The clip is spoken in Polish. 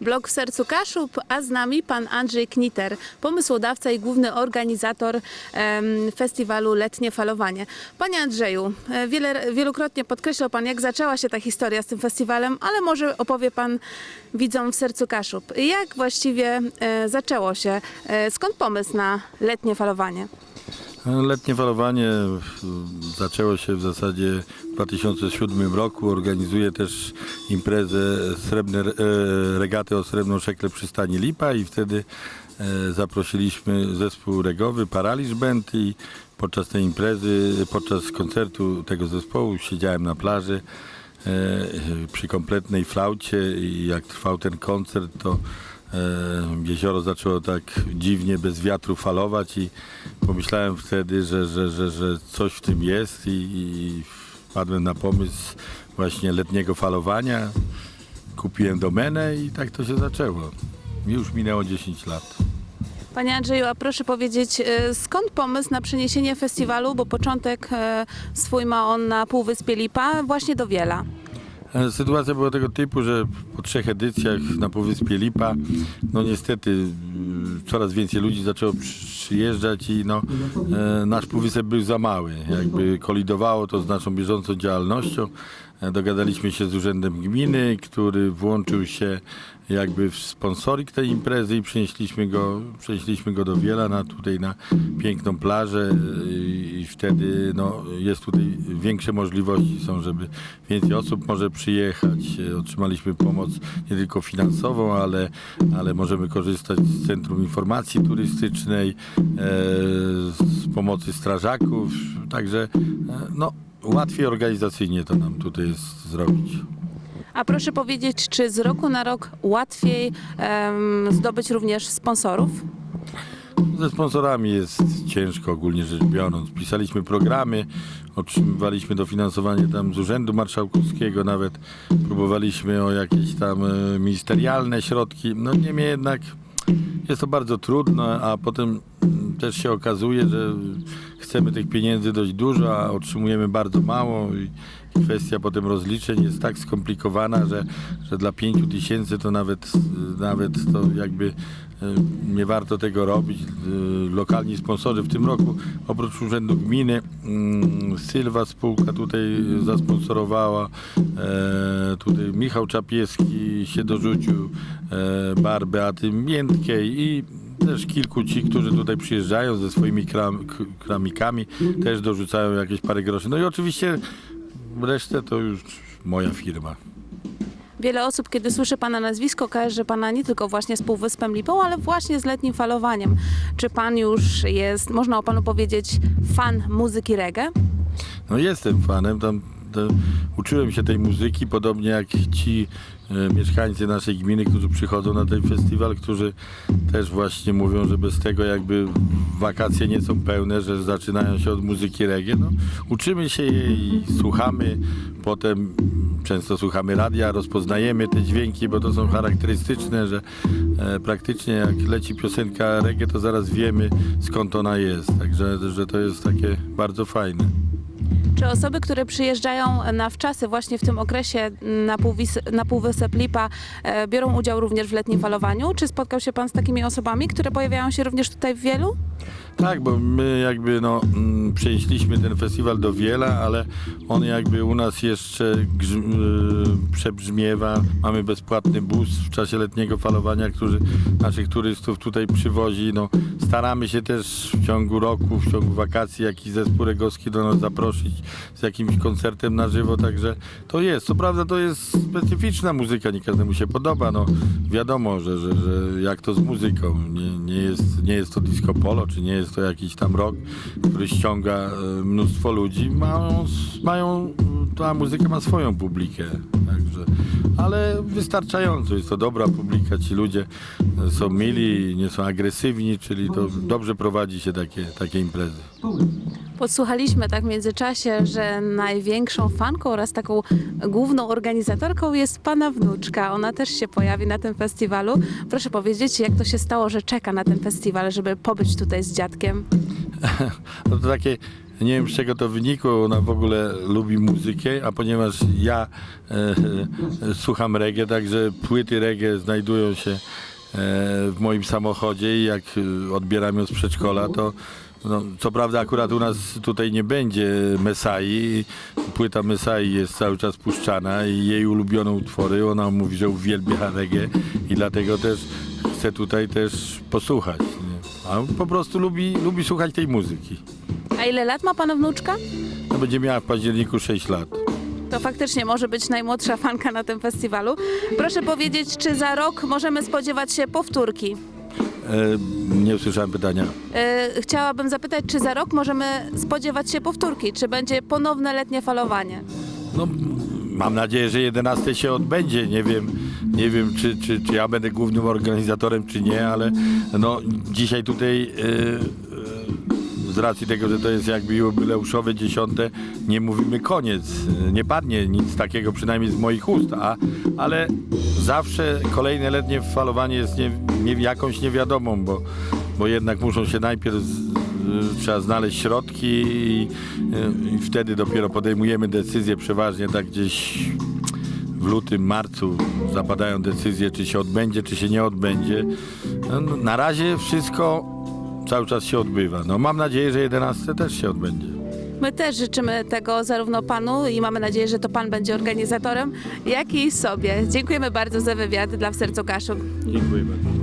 Blog w sercu Kaszub, a z nami pan Andrzej Kniter, pomysłodawca i główny organizator em, festiwalu Letnie Falowanie. Panie Andrzeju, e, wiele, wielokrotnie podkreślał pan, jak zaczęła się ta historia z tym festiwalem, ale może opowie pan widzom w sercu Kaszub. Jak właściwie e, zaczęło się? E, skąd pomysł na letnie falowanie? Letnie falowanie e, zaczęło się w zasadzie w 2007 roku. Organizuje też imprezę srebrne, e, regaty o srebrną szekle przystani Lipa i wtedy e, zaprosiliśmy zespół regowy Paraliż Band i podczas tej imprezy, podczas koncertu tego zespołu siedziałem na plaży e, przy kompletnej flaucie i jak trwał ten koncert to jezioro zaczęło tak dziwnie, bez wiatru falować i pomyślałem wtedy, że, że, że, że coś w tym jest i, i wpadłem na pomysł właśnie letniego falowania. Kupiłem domenę i tak to się zaczęło. Już minęło 10 lat. Panie Andrzeju, a proszę powiedzieć, e, skąd pomysł na przeniesienie festiwalu, bo początek e, swój ma on na Półwyspie Lipa, właśnie do Wiela. E, Sytuacja była tego typu, że po trzech edycjach na Półwyspie Lipa, no niestety coraz więcej ludzi zaczęło przy- przyjeżdżać i no, e, nasz Półwysep był za mały. Jakby kolidowało to z naszą bieżącą działalnością. E, Dogadaliśmy się z Urzędem Gminy, który włączył się jakby w sponsoring tej imprezy i przenieśliśmy go, przenieśliśmy go do Wiela, na, tutaj na piękną plażę i wtedy no, jest tutaj większe możliwości są, żeby więcej osób może przyjechać. Otrzymaliśmy pomoc nie tylko finansową, ale, ale możemy korzystać z Centrum Informacji Turystycznej, e, z pomocy strażaków, także e, no, łatwiej organizacyjnie to nam tutaj jest zrobić. A proszę powiedzieć, czy z roku na rok łatwiej zdobyć również sponsorów? Ze sponsorami jest ciężko ogólnie rzecz biorąc. Pisaliśmy programy, otrzymywaliśmy dofinansowanie tam z Urzędu Marszałkowskiego, nawet próbowaliśmy o jakieś tam e, ministerialne środki. No niemniej jednak jest to bardzo trudne, a potem też się okazuje, że chcemy tych pieniędzy dość dużo, a otrzymujemy bardzo mało i kwestia potem rozliczeń jest tak skomplikowana, że, że dla 5 tysięcy to nawet, nawet to jakby e, nie warto tego robić. E, Lokalni sponsorzy w tym roku, oprócz Urzędu Gminy, mm, Sylwa spółka tutaj zasponsorowała, e, tutaj Michał Czapieski się dorzucił, bar Beaty Miętkiej i też kilku ci, którzy tutaj przyjeżdżają ze swoimi kram, kramikami, też dorzucają jakieś parę groszy. No i oczywiście resztę to już moja firma. Wiele osób, kiedy słyszy Pana nazwisko, kojarzy Pana nie tylko właśnie z Półwyspem Lipą, ale właśnie z letnim falowaniem. Czy Pan już jest, można o Panu powiedzieć, fan muzyki reggae? No jestem fanem, tam, uczyłem się tej muzyki, podobnie jak ci e, mieszkańcy naszej gminy, którzy przychodzą na ten festiwal, którzy też właśnie mówią, że bez tego jakby wakacje nie są pełne, że zaczynają się od muzyki reggae. No, uczymy się jej, słuchamy, potem często słuchamy radia, rozpoznajemy te dźwięki, bo to są charakterystyczne, że e, praktycznie jak leci piosenka reggae, to zaraz wiemy skąd ona jest. Także że to jest takie bardzo fajne. Czy osoby, które przyjeżdżają na wczasy właśnie w tym okresie na, półwis- na Półwysep Lipa e, biorą udział również w letnim falowaniu? Czy spotkał się Pan z takimi osobami, które pojawiają się również tutaj w Wielu? Tak, bo my jakby no, mm, przenieśliśmy ten festiwal do Wiela, ale on jakby u nas jeszcze grz- y, przebrzmiewa. Mamy bezpłatny bus w czasie letniego falowania, który naszych turystów tutaj przywozi. No, staramy się też w ciągu roku, w ciągu wakacji jakiś zespół regowski do nas zaprosić z jakimś koncertem na żywo, także to jest. Co prawda to jest specyficzna muzyka, nie każdemu się podoba. No, wiadomo, że, że, że jak to z muzyką. Nie, nie, jest, nie jest to disco polo, czy nie jest to jakiś tam rock, który ściąga e, mnóstwo ludzi. Mają, mają, ta muzyka ma swoją publikę, także, ale wystarczająco. Jest to dobra publika, ci ludzie e, są mili, nie są agresywni, czyli to dobrze prowadzi się takie, takie imprezy. Podsłuchaliśmy tak w międzyczasie, że największą fanką oraz taką główną organizatorką jest Pana wnuczka. Ona też się pojawi na tym festiwalu. Proszę powiedzieć, jak to się stało, że czeka na ten festiwal, żeby pobyć tutaj z dziadkiem? No to takie Nie wiem z czego to wynikło, ona w ogóle lubi muzykę, a ponieważ ja e, e, słucham reggae, także płyty reggae znajdują się e, w moim samochodzie i jak e, odbieram ją z przedszkola, to no, co prawda akurat u nas tutaj nie będzie Mesai, płyta Mesai jest cały czas puszczana i jej ulubione utwory, ona mówi, że uwielbia reggae i dlatego też chce tutaj też posłuchać. Nie? A po prostu lubi, lubi słuchać tej muzyki. A ile lat ma pana wnuczka? No, będzie miała w październiku 6 lat. To faktycznie może być najmłodsza fanka na tym festiwalu. Proszę powiedzieć, czy za rok możemy spodziewać się powtórki? E, nie usłyszałem pytania. E, chciałabym zapytać, czy za rok możemy spodziewać się powtórki? Czy będzie ponowne letnie falowanie? No, mam nadzieję, że 11 się odbędzie. Nie wiem, nie wiem czy, czy, czy ja będę głównym organizatorem, czy nie, ale no, dzisiaj tutaj e, e, z racji tego, że to jest jakby jubileuszowe dziesiąte, nie mówimy koniec. E, Nie padnie nic takiego, przynajmniej z moich ust, a, ale zawsze kolejne letnie falowanie jest nie, nie, jakąś niewiadomą, bo, bo jednak muszą się najpierw z, trzeba znaleźć środki i, i wtedy dopiero podejmujemy decyzję przeważnie tak gdzieś w lutym, marcu zapadają decyzje, czy się odbędzie, czy się nie odbędzie. No, na razie wszystko cały czas się odbywa. No, mam nadzieję, że 11 też się odbędzie. My też życzymy tego zarówno panu i mamy nadzieję, że to pan będzie organizatorem, jak i sobie. Dziękujemy bardzo za wywiad dla W Sercu Kaszub. Dziękuję bardzo.